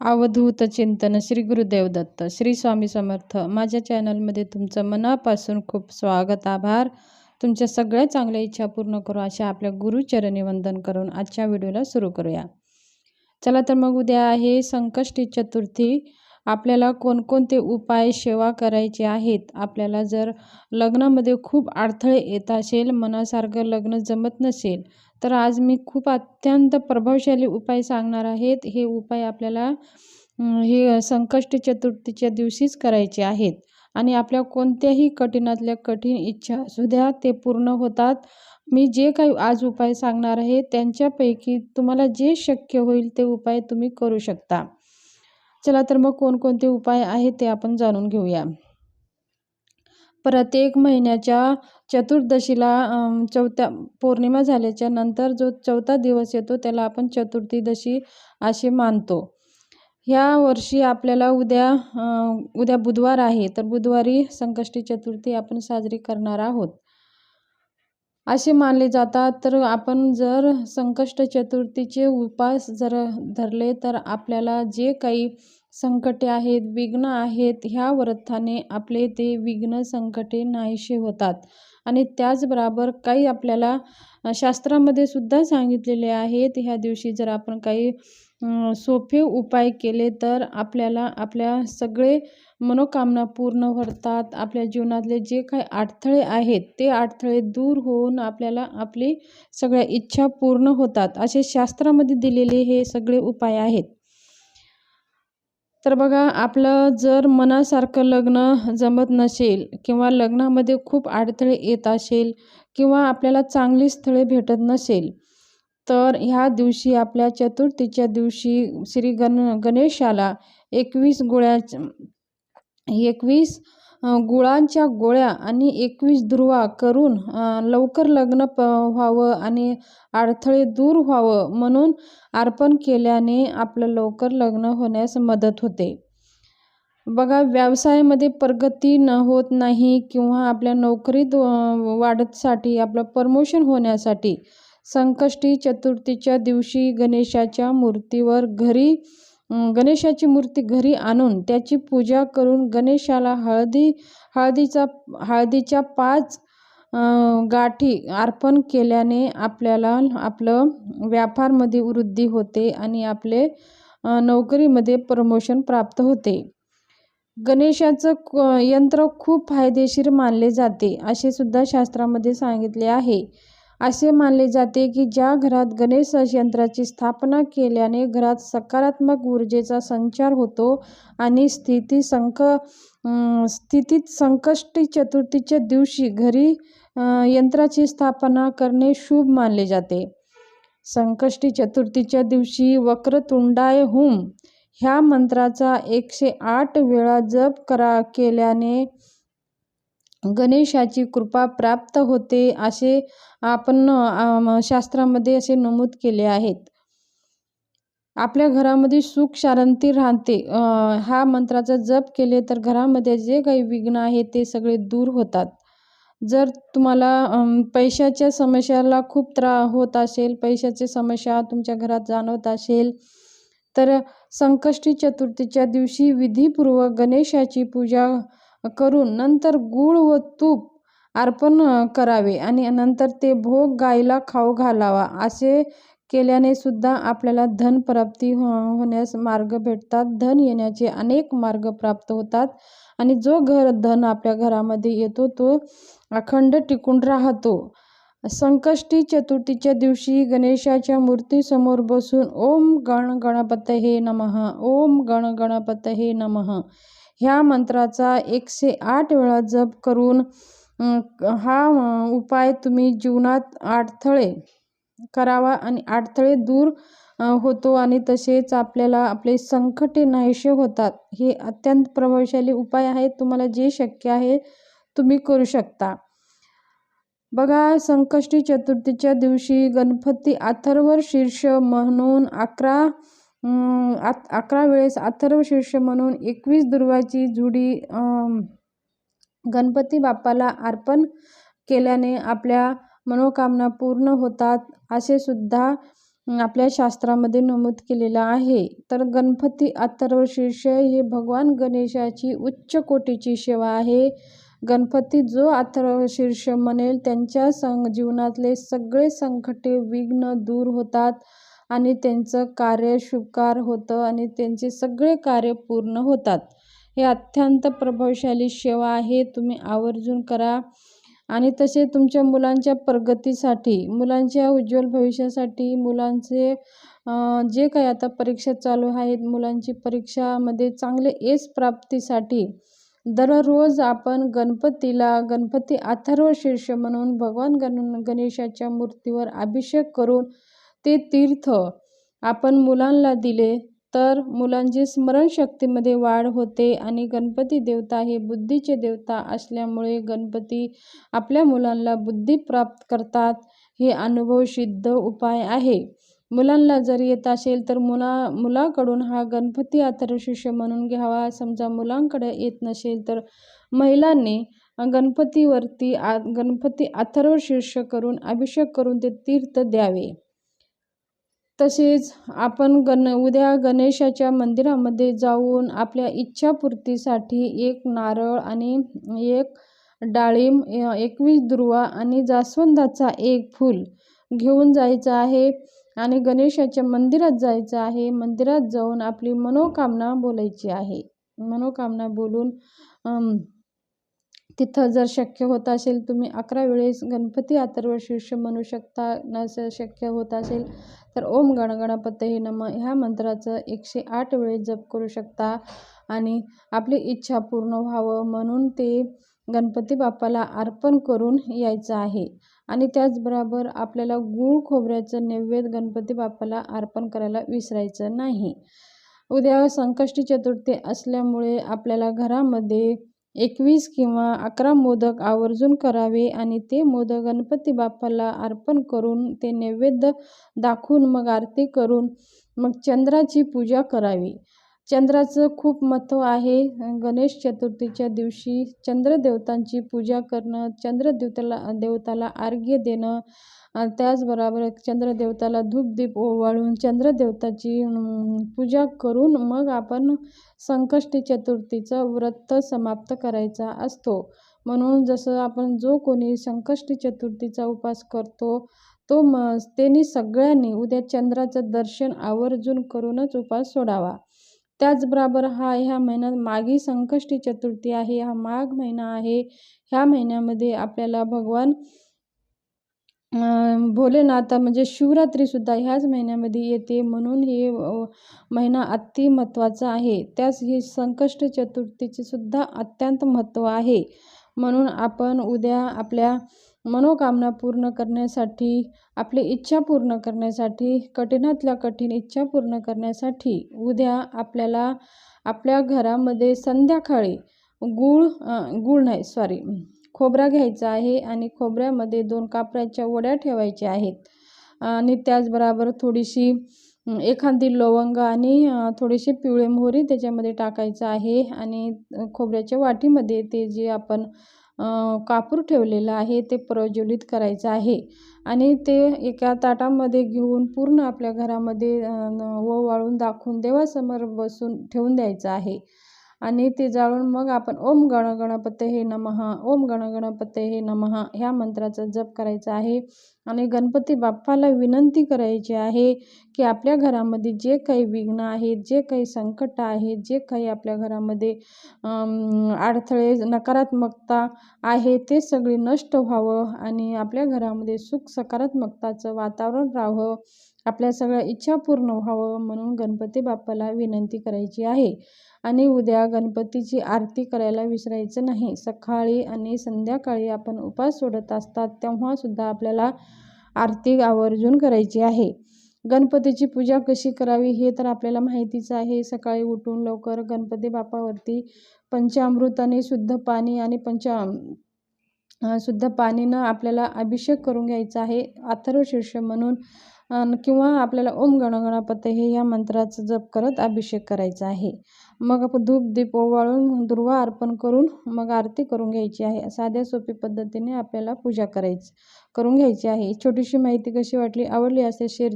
अवधूत चिंतन श्री गुरुदेव दत्त श्री स्वामी समर्थ. माझ्या चॅनलमध्ये तुमचं मनापासून खूप स्वागत आभार. तुमच्या सगळ्या चांगल्या इच्छा पूर्ण करू अशा आपल्या गुरुचरणी वंदन करून आजच्या व्हिडिओला सुरू करूया. चला तर मग उद्या आहे संकष्टी चतुर्थी. आपल्याला कोणकोणते उपाय सेवा करायचे आहेत? आपल्याला जर लग्नामध्ये खूप अडथळे येत असेल मनासारखं लग्न जमत नसेल तर आज मी खूप अत्यंत प्रभावशाली उपाय सांगणार आहेत. हे उपाय आपल्याला हे संकष्ट चतुर्थीच्या दिवशीच करायचे आहेत. आणि आपल्या कोणत्याही कठीणातल्या कठीण इच्छा असू द्या ते पूर्ण होतात. मी जे काही आज उपाय सांगणार आहे त्यांच्यापैकी तुम्हाला जे शक्य होईल ते उपाय तुम्ही करू शकता. चला तर मग कोणकोणते उपाय आहेत ते आपण जाणून घेऊया. प्रत्येक महिन्याच्या चतुर्दशीला चौथ्या पौर्णिमा झाल्याच्यानंतर जो चौथा दिवस येतो त्याला आपण चतुर्थीदशी असे मानतो. ह्या वर्षी आपल्याला उद्या उद्या बुधवार आहे तर बुधवारी संकष्टी चतुर्थी आपण साजरी करणार आहोत. असे मानले जातात. तर आपण जर संकष्ट चतुर्थीचे उपास जर धरले तर आपल्याला जे काही संकटे आहेत विघ्न आहेत ह्या व्रताने आपले ते विघ्न संकटे नाहीसे होतात. आणि त्याचबरोबर काही आपल्याला शास्त्रामध्ये सुद्धा सांगितलेले आहेत. ह्या दिवशी जर आपण काही सोपे उपाय केले तर आपल्याला आपल्या सगळे मनोकामना पूर्ण होतात. आपल्या जीवनातले जे काही अडथळे आहेत ते अडथळे दूर होऊन आपल्याला आपली सगळ्या इच्छा पूर्ण होतात. असे शास्त्रामध्ये दिलेले हे सगळे उपाय आहेत. तर बघा आपलं जर मनासारखं लग्न जमत नसेल किंवा लग्नामध्ये खूप अडथळे येत असेल किंवा आपल्याला चांगली स्थळे भेटत नसेल तर ह्या दिवशी आपल्या चतुर्थीच्या दिवशी श्री गण गणेशाला एकवीस गोळ्या एकवीस गुळांच्या गोळ्या आणि एकवीस ध्रुवा करून लवकर लग्न प व्हावं आणि अडथळे दूर व्हावं म्हणून अर्पण केल्याने आपलं लवकर लग्न होण्यास मदत होते. बघा व्यवसायामध्ये प्रगती न होत नाही किंवा आपल्या नोकरीत वाढतसाठी आपलं प्रमोशन होण्यासाठी संकष्टी चतुर्थीच्या दिवशी गणेशाच्या मूर्तीवर घरी गणेशाची मूर्ती घरी आणून त्याची पूजा करून गणेशाला हळदी हळदीचा हळदीच्या पाच गाठी अर्पण केल्याने आपल्याला आपलं व्यापारमध्ये वृद्धी होते आणि आपले नोकरीमध्ये प्रमोशन प्राप्त होते. गणेशाचं यंत्र खूप फायदेशीर मानले जाते असे सुद्धा शास्त्रामध्ये सांगितले आहे. असे मानले जाते की ज्या घरात गणेश यंत्राची स्थापना केल्याने घरात सकारात्मक ऊर्जेचा संचार होतो आणि स्थिती संक स्थितीत संकष्टी चतुर्थीच्या दिवशी घरी यंत्राची स्थापना करणे शुभ मानले जाते. संकष्टी चतुर्थीच्या दिवशी वक्रतुंडाय हुम ह्या मंत्राचा एकशे आठ वेळा जप करा केल्याने गणेशाची कृपा प्राप्त होते असे आपण शास्त्रामध्ये असे नमूद केले आहेत. आपल्या घरामध्ये सुख शांती राहते. हा मंत्राचा जप केले तर घरामध्ये जे काही विघ्न आहे ते सगळे दूर होतात. जर तुम्हाला पैशाच्या समस्याला खूप त्रा होत असेल पैशाची समस्या तुमच्या घरात जाणवत असेल तर संकष्टी चतुर्थीच्या दिवशी विधीपूर्वक गणेशाची पूजा करून नंतर गूळ व तूप अर्पण करावे आणि नंतर ते भोग गायीला खाऊ घालावा. असे केल्याने सुद्धा आपल्याला धन प्राप्ती हो होण्यास मार्ग भेटतात. धन येण्याचे अनेक मार्ग प्राप्त होतात आणि जो घर धन आपल्या घरामध्ये येतो तो अखंड टिकून राहतो. संकष्टी चतुर्थीच्या दिवशी गणेशाच्या मूर्तीसमोर बसून ओम गण गणपत हे नमः ओम गण गणपत हे नमः. ह्या मंत्राचा एकशे आठ वेळा जप करून हा उपाय तुम्ही जीवनात अडथळे करावा आणि अडथळे दूर होतो आणि तसेच आपल्याला आपले संकटे नाहीसे होतात. हे अत्यंत प्रभावशाली उपाय आहेत. तुम्हाला जे शक्य आहे तुम्ही करू शकता. बघा संकष्टी चतुर्थीच्या दिवशी गणपती अथर्व शीर्ष म्हणून अकरा अकरा वेळेस अथर्व शीर्ष म्हणून एकवीस दुर्वाची जुडी गणपती बाप्पाला अर्पण केल्याने आपल्या मनोकामना पूर्ण होतात असे सुद्धा आपल्या शास्त्रामध्ये नमूद केलेलं आहे. तर गणपती अथर्वशीर्ष हे भगवान गणेशाची उच्च कोटीची सेवा आहे. गणपती जो अथर्वशीर्ष म्हणेल त्यांच्या सं जीवनातले सगळे संकटे विघ्न दूर होतात आणि त्यांचं कार्य शुभकार होतं आणि त्यांचे सगळे कार्य पूर्ण होतात. हे अत्यंत प्रभावशाली सेवा आहे. तुम्ही आवर्जून करा. आणि तसे तुमच्या मुलांच्या प्रगतीसाठी मुलांच्या उज्ज्वल भविष्यासाठी मुलांचे जे काही आता परीक्षा चालू आहेत मुलांची परीक्षामध्ये चांगले एस प्राप्तीसाठी दररोज आपण गणपतीला गणपती अथर्वशीर्ष म्हणून भगवान गण गणेशाच्या मूर्तीवर अभिषेक करून ते तीर्थ आपण मुलांना दिले. तर मुलांची स्मरणशक्तीमध्ये वाढ होते आणि गणपती देवता हे बुद्धीचे देवता असल्यामुळे गणपती आपल्या मुलांना बुद्धी प्राप्त करतात हे अनुभवसिद्ध उपाय आहे. मुलांना जर येत असेल तर मुला मुलाकडून हा गणपती शिष्य म्हणून घ्यावा. समजा मुलांकडे येत नसेल तर महिलांनी गणपतीवरती आ गणपती अथर्वशीर्ष करून अभिषेक करून ते तीर्थ द्यावे. तसेच आपण गण उद्या गणेशाच्या मंदिरामध्ये जाऊन आपल्या इच्छापूर्तीसाठी एक नारळ आणि एक डाळिंब एकवीस दुर्वा आणि जास्वंदाचा एक फूल घेऊन जायचं आहे आणि गणेशाच्या मंदिरात जायचं आहे. मंदिरात जाऊन आपली मनोकामना बोलायची आहे. मनोकामना बोलून तिथं जर शक्य होत असेल तुम्ही अकरा वेळेस गणपती अथर्वशीर्ष म्हणू शकता. नसेल शक्य होत असेल तर ओम गणगणपतये नम. ह्या मंत्राचं एकशे आठ वेळेस जप करू शकता आणि आपली इच्छा पूर्ण व्हावं म्हणून ते गणपती बाप्पाला अर्पण करून यायचं आहे. आणि त्याचबरोबर आपल्याला गूळ खोबऱ्याचं नैवेद्य गणपती बाप्पाला अर्पण करायला विसरायचं नाही. उद्या संकष्टी चतुर्थी असल्यामुळे आपल्याला घरामध्ये एकवीस किंवा अकरा मोदक आवर्जून करावे आणि ते मोदक गणपती बाप्पाला अर्पण करून ते नैवेद्य दाखवून मग आरती करून मग चंद्राची पूजा करावी. चंद्राचं खूप महत्त्व आहे. गणेश चतुर्थीच्या दिवशी चंद्रदेवतांची पूजा करणं चंद्रदेवताला देवताला अर्घ्य देणं त्याचबरोबर चंद्रदेवताला धूपदीप ओवाळून चंद्रदेवताची पूजा करून मग आपण संकष्टी चतुर्थीचं व्रत समाप्त करायचा असतो. म्हणून जसं आपण जो कोणी संकष्टी चतुर्थीचा उपास करतो तो म त्यांनी सगळ्यांनी उद्या चंद्राचं दर्शन आवर्जून करूनच उपास सोडावा. त्याचबरोबर हा ह्या महिन्यात मागी संकष्टी चतुर्थी आहे हा माघ महिना आहे. ह्या महिन्यामध्ये आपल्याला भगवान भोलेनाथ म्हणजे शिवरात्रीसुद्धा ह्याच महिन्यामध्ये येते. म्हणून हे महिना अति महत्त्वाचा आहे. त्याच ही संकष्ट चतुर्थीचे सुद्धा अत्यंत महत्त्व आहे. म्हणून आपण उद्या आपल्या मनोकामना पूर्ण करण्यासाठी आपली इच्छा पूर्ण करण्यासाठी कठीणातल्या कठीण इच्छा पूर्ण करण्यासाठी उद्या आपल्याला आपल्या घरामध्ये संध्याकाळी गूळ गूळ नाही सॉरी खोबरा घ्यायचा आहे आणि खोबऱ्यामध्ये दोन कापराच्या वड्या ठेवायच्या आहेत. आणि त्याचबरोबर थोडीशी एखादी लवंग आणि थोडीशी पिवळे मोहरी त्याच्यामध्ये टाकायचं आहे आणि खोबऱ्याच्या वाटीमध्ये ते जे आपण कापूर ठेवलेलं आहे ते प्रज्वलित करायचं आहे. आणि ते एका ताटामध्ये घेऊन पूर्ण आपल्या घरामध्ये ओवाळून दाखवून देवासमोर बसून ठेवून द्यायचं आहे. आणि ते जाळून मग आपण ओम गण गणपतये नमः ओम गण गणपते हे नमः ह्या मंत्राचा जप करायचा आहे. आणि गणपती बाप्पाला विनंती करायची आहे की आपल्या घरामध्ये जे काही विघ्न आहेत जे काही संकट आहेत जे काही आपल्या घरामध्ये अडथळे नकारात्मकता आहे ते सगळी नष्ट व्हावं आणि आपल्या घरामध्ये सुख सकारात्मकताचं वातावरण राहावं आपल्या सगळ्या इच्छा पूर्ण व्हावं म्हणून गणपती बाप्पाला विनंती करायची आहे. आणि उद्या गणपतीची आरती करायला विसरायचं नाही. सकाळी आणि संध्याकाळी आपण उपास सोडत असतात तेव्हासुद्धा आपल्याला आरती आवर्जून करायची आहे. गणपतीची पूजा कशी करावी हे तर आपल्याला माहितीच आहे. सकाळी उठून लवकर गणपती बापावरती पंचामृत आणि शुद्ध पाणी आणि पंचा शुद्ध पाणीनं आपल्याला अभिषेक करून घ्यायचा आहे. अथर्वशीर्ष म्हणून किंवा आपल्याला ओम गणगणपते हे या मंत्राचं जप करत अभिषेक करायचा आहे. मग धूप दीप ओवाळून दुर्वा अर्पण करून मग आरती करून घ्यायची आहे. साध्या सोपी पद्धतीने आपल्याला पूजा करायची करून घ्यायची आहे. छोटीशी माहिती कशी वाटली आवडली असेल शेअर